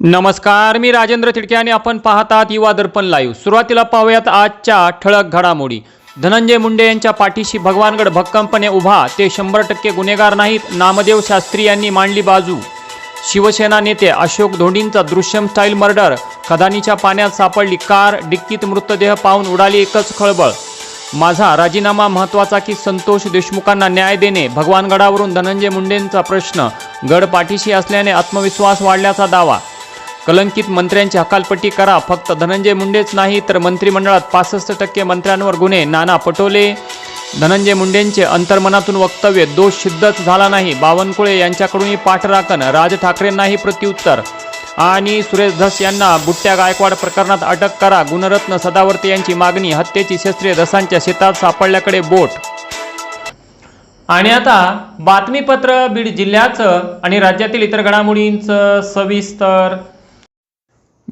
नमस्कार मी राजेंद्र थिडके आणि आपण पाहतात आहात युवा दर्पण लाईव्ह सुरुवातीला पाहूयात आजच्या ठळक घडामोडी. धनंजय मुंडे यांच्या पाठीशी भगवानगड भक्कमपणे उभा ते शंभर टक्के गुन्हेगार नाहीत नामदेव शास्त्री यांनी मांडली बाजू. शिवसेना नेते अशोक धोंडींचा दृश्यम स्टाईल मर्डर खदानीच्या पाण्यात सापडली कार डिक्कीत मृतदेह पाहून उडाली एकच खळबळ. माझा राजीनामा महत्त्वाचा की संतोष देशमुखांना न्याय देणे? भगवानगडावरून धनंजय मुंडेंचा प्रश्न. गड पाठीशी असल्याने आत्मविश्वास वाढल्याचा दावा. कलंकित मंत्र्यांची हकालपट्टी करा. फक्त धनंजय मुंडेच नाही तर मंत्रिमंडळात पासष्ट टक्के मंत्र्यांवर गुन्हे. नाना पटोले धनंजय मुंडेंचे अंतर्मनातून वक्तव्य दोष सिद्धच झाला नाही. बावनकुळे यांच्याकडूनही पाठराखण राज ठाकरेंनाही प्रत्युत्तर. आणि सुरेश धस यांना बुट्ट्या गायकवाड प्रकरणात अटक करा. गुणरत्न सदावर्ते यांची मागणी हत्येची शस्त्रे धसांच्या शेतात सापडल्याकडे बोट. आणि आता बातमीपत्र बीड जिल्ह्याचं आणि राज्यातील इतर घडामोडींचं सविस्तर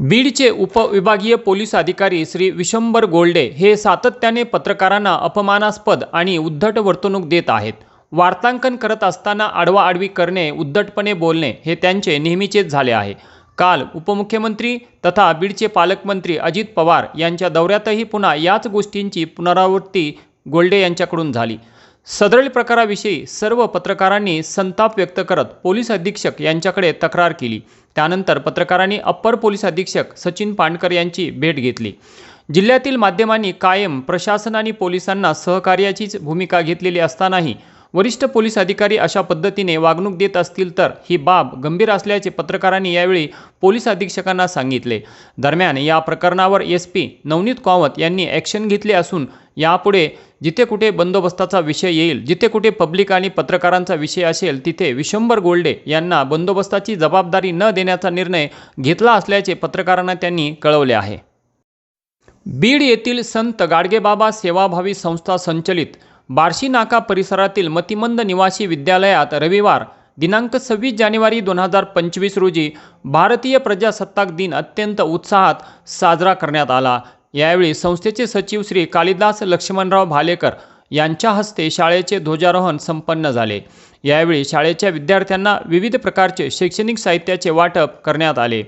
बीडचे उपविभागीय पोलीस अधिकारी श्री विशंबर गोल्डे हे सातत्याने पत्रकारांना अपमानास्पद आणि उद्धट वर्तणूक देत आहेत. वार्तांकन करत असताना आडवाआडवी करणे उद्धटपणे बोलणे हे त्यांचे नेहमीचेच झाले आहे. काल उपमुख्यमंत्री तथा बीडचे पालकमंत्री अजित पवार यांच्या दौऱ्यातही पुन्हा याच गोष्टींची पुनरावृत्ती गोल्डे यांच्याकडून झाली. सदरील प्रकाराविषयी सर्व पत्रकारांनी संताप व्यक्त करत पोलीस अधीक्षक यांच्याकडे तक्रार केली. त्यानंतर पत्रकारांनी अप्पर पोलीस अधीक्षक सचिन पांडकर यांची भेट घेतली. जिल्ह्यातील माध्यमांनी कायम प्रशासन आणि पोलिसांना सहकार्याचीच भूमिका घेतलेली असतानाही वरिष्ठ पोलीस अधिकारी अशा पद्धतीने वागणूक देत असतील तर ही बाब गंभीर असल्याचे पत्रकारांनी यावेळी पोलीस अधीक्षकांना सांगितले. दरम्यान या प्रकरणावर एस पी नवनीत कावत यांनी ॲक्शन घेतले असून यापुढे जिथे कुठे बंदोबस्ताचा विषय येईल जिथे कुठे पब्लिक आणि पत्रकारांचा विषय असेल तिथे विशंभर गोल्डे यांना बंदोबस्ताची जबाबदारी न देण्याचा निर्णय घेतला असल्याचे पत्रकारांना त्यांनी कळवले आहे. बीड येथील संत गाडगेबाबा सेवाभावी संस्था संचलित बार्शी नाका परिसरातील मतिमंद निवासी विद्यालयात रविवार दिनांक सव्वीस जानेवारी दोन हजार पंचवीस रोजी भारतीय प्रजासत्ताक दिन अत्यंत उत्साहात साजरा करण्यात आला. यावेळी संस्थेचे सचिव श्री कालिदास लक्ष्मणराव भालेकर यांच्या हस्ते शाळेचे ध्वजारोहण संपन्न झाले. यावेळी शाळेच्या विद्यार्थ्यांना विविध प्रकारचे शैक्षणिक साहित्याचे वाटप करण्यात आले.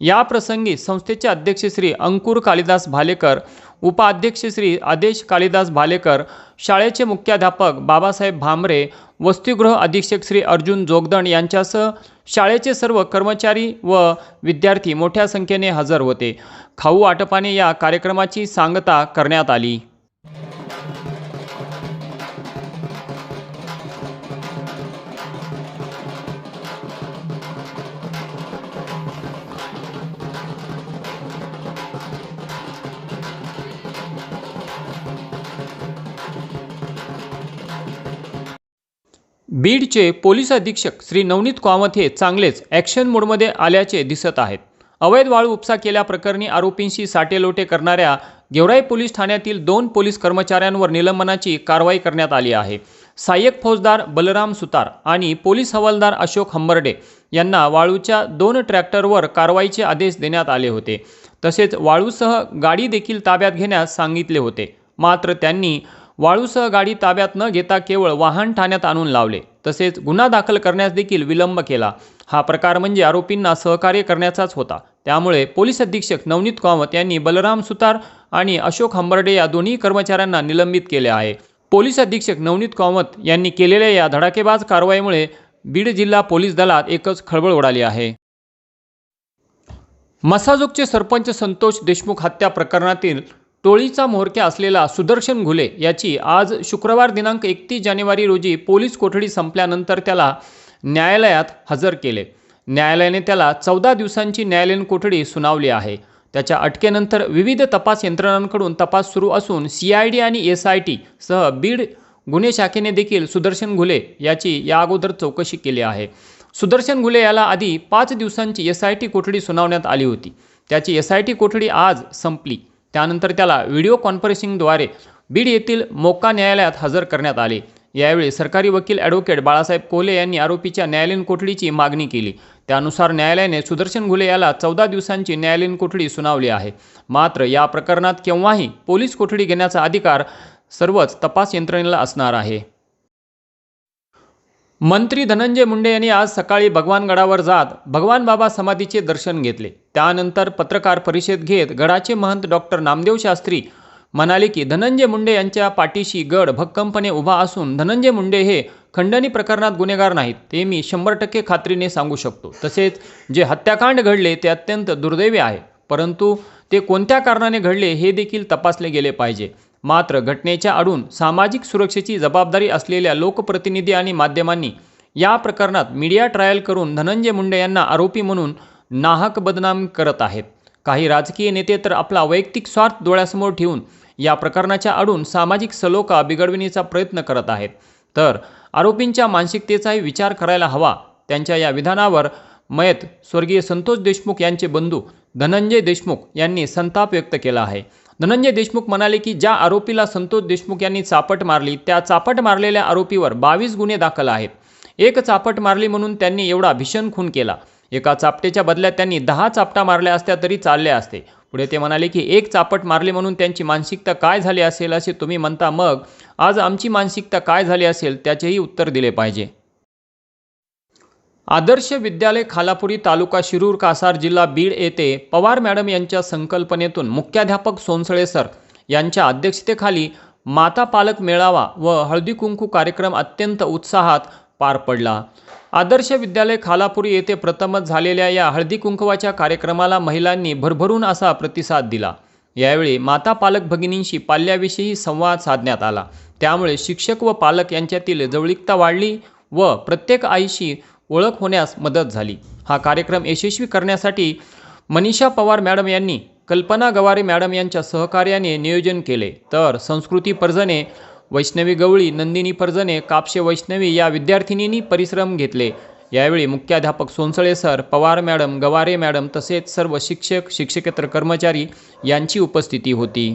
या प्रसंगी संस्थेचे अध्यक्ष श्री अंकुर कालिदास भालेकर उपाध्यक्ष श्री आदेश कालिदास भालेकर शाळेचे मुख्याध्यापक बाबासाहेब भामरे वसतिगृह अधीक्षक श्री अर्जुन जोगदण यांच्यासह शाळेचे सर्व कर्मचारी व विद्यार्थी मोठ्या संख्येने हजर होते. खाऊ वाटपाने या कार्यक्रमाची सांगता करण्यात आली. बीडचे पोलीस अधीक्षक श्री नवनीत कामत हे चांगलेच ॲक्शन मोडमध्ये आल्याचे दिसत आहेत. अवैध वाळू उपसा केल्याप्रकरणी आरोपींशी साटेलोटे करणाऱ्या गेवराई पोलीस ठाण्यातील दोन पोलीस कर्मचाऱ्यांवर निलंबनाची कारवाई करण्यात आली आहे. सहाय्यक फौजदार बलराम सुतार आणि पोलीस हवालदार अशोक हंबर्डे यांना वाळूच्या दोन ट्रॅक्टरवर कारवाईचे आदेश देण्यात आले होते. तसेच वाळूसह गाडी देखील ताब्यात घेण्यास सांगितले होते. मात्र त्यांनी वाळूसह गाडी ताब्यात न घेता केवळ वाहन ठाण्यात आणून लावले. तसेच गुन्हा दाखल करण्यास देखील विलंब केला. हा प्रकार म्हणजे आरोपींना सहकार्य करण्याचाच होता. त्यामुळे पोलीस अधीक्षक नवनीत कामत यांनी बलराम सुतार आणि अशोक हंबर्डे या दोन्ही कर्मचाऱ्यांना निलंबित केले आहे. पोलीस अधीक्षक नवनीत कामत यांनी केलेल्या या धडाकेबाज कारवाईमुळे बीड जिल्हा पोलीस दलात एकच खळबळ उडाली आहे. मसाजोगचे सरपंच संतोष देशमुख हत्या प्रकरणातील टोळीचा म्होरक्या असलेला सुदर्शन घुले याची आज शुक्रवार दिनांक एकतीस जानेवारी रोजी पोलीस कोठडी संपल्यानंतर त्याला न्यायालयात हजर केले. न्यायालयाने त्याला चौदा दिवसांची न्यायालयीन कोठडी सुनावली आहे. त्याच्या अटकेनंतर विविध तपास यंत्रणांकडून तपास सुरू असून सी आय डी आणि एस आय टी सह बीड गुन्हे शाखेने देखील सुदर्शन घुले याची या अगोदर चौकशी केली आहे. सुदर्शन घुले याला आधी पाच दिवसांची एस आय टी कोठडी सुनावण्यात आली होती. त्याची एस आय टी कोठडी आज संपली. त्यानंतर त्याला व्हिडिओ कॉन्फरन्सिंगद्वारे बीड येथील मोका न्यायालयात हजर करण्यात आले. यावेळी सरकारी वकील ॲडव्होकेट बाळासाहेब कोले यांनी आरोपीच्या न्यायालयीन कोठडीची मागणी केली. त्यानुसार न्यायालयाने सुदर्शन घुले याला चौदा दिवसांची न्यायालयीन कोठडी सुनावली आहे. मात्र या प्रकरणात केव्हाही पोलीस कोठडी घेण्याचा अधिकार सर्वच तपास यंत्रणेला असणार आहे. मंत्री धनंजय मुंडे यांनी आज सकाळी भगवानगडावर जात भगवान बाबा समाधीचे दर्शन घेतले. त्यानंतर पत्रकार परिषद घेत गडाचे महंत डॉक्टर नामदेव शास्त्री म्हणाले की धनंजय मुंडे यांच्या पाठीशी गड भक्कमपणे उभा असून धनंजय मुंडे हे खंडणी प्रकरणात गुन्हेगार नाहीत. ते मी शंभर टक्के खात्रीने सांगू शकतो. तसेच जे हत्याकांड घडले ते अत्यंत दुर्दैवी आहे. परंतु ते कोणत्या कारणाने घडले हे देखील तपासले गेले पाहिजे. मात्र घटनेच्या आडून सामाजिक सुरक्षेची जबाबदारी असलेल्या लोकप्रतिनिधी आणि माध्यमांनी या प्रकरणात मीडिया ट्रायल करून धनंजय मुंडे यांना आरोपी म्हणून नाहक बदनाम करत आहेत. काही राजकीय नेते तर आपला वैयक्तिक स्वार्थ डोळ्यासमोर ठेवून या प्रकरणाच्या आडून सामाजिक सलोखा बिघडविण्याचा प्रयत्न करत आहेत. तर आरोपींच्या मानसिकतेचाही विचार करायला हवा. त्यांच्या या विधानावर मयत स्वर्गीय संतोष देशमुख यांचे बंधू धनंजय देशमुख यांनी संताप व्यक्त केला आहे. धनंजय देशमुख म्हणाले की ज्या आरोपीला संतोष देशमुख यांनी चापट मारली त्या चापट मारलेल्या आरोपीवर बावीस गुन्हे दाखल आहेत. एक चापट मारली म्हणून त्यांनी एवढा भीषण खून केला. एका चापटेच्या बदल्यात त्यांनी दहा चापटा मारल्या असत्या तरी चालल्या असते. पुढे ते म्हणाले की एक चापट मारली म्हणून त्यांची मानसिकता काय झाली असेल असे तुम्ही म्हणता मग आज आमची मानसिकता काय झाली असेल त्याचेही उत्तर दिले पाहिजे. आदर्श विद्यालय खालापुरी तालुका शिरूर कासार जिल्हा बीड येथे पवार मॅडम यांच्या संकल्पनेतून मुख्याध्यापक सोनसळे सर यांच्या अध्यक्षतेखाली माता पालक मेळावा व हळदी कुंकू कार्यक्रम अत्यंत उत्साहात पार पडला. आदर्श विद्यालय खालापुरी येथे प्रथमच झालेल्या या हळदी कुंकवाच्या कार्यक्रमाला महिलांनी भरभरून असा प्रतिसाद दिला. यावेळी माता पालक भगिनींशी पाल्याविषयी संवाद साधण्यात आला. त्यामुळे शिक्षक व पालक यांच्यातील जवळीकता वाढली व प्रत्येक आईशी ओळख होण्यास मदत झाली. हा कार्यक्रम यशस्वी करण्यासाठी मनीषा पवार मॅडम यांनी कल्पना गवारे मॅडम यांच्या सहकार्याने नियोजन केले. तर संस्कृती पर्जने वैष्णवी गवळी नंदिनी पर्जने कापशे वैष्णवी या विद्यार्थिनींनी परिश्रम घेतले. यावेळी मुख्याध्यापक Sonsale sir Pawar madam Gaware madam तसेच सर्व शिक्षक शिक्षकेतर कर्मचारी यांची उपस्थिती होती.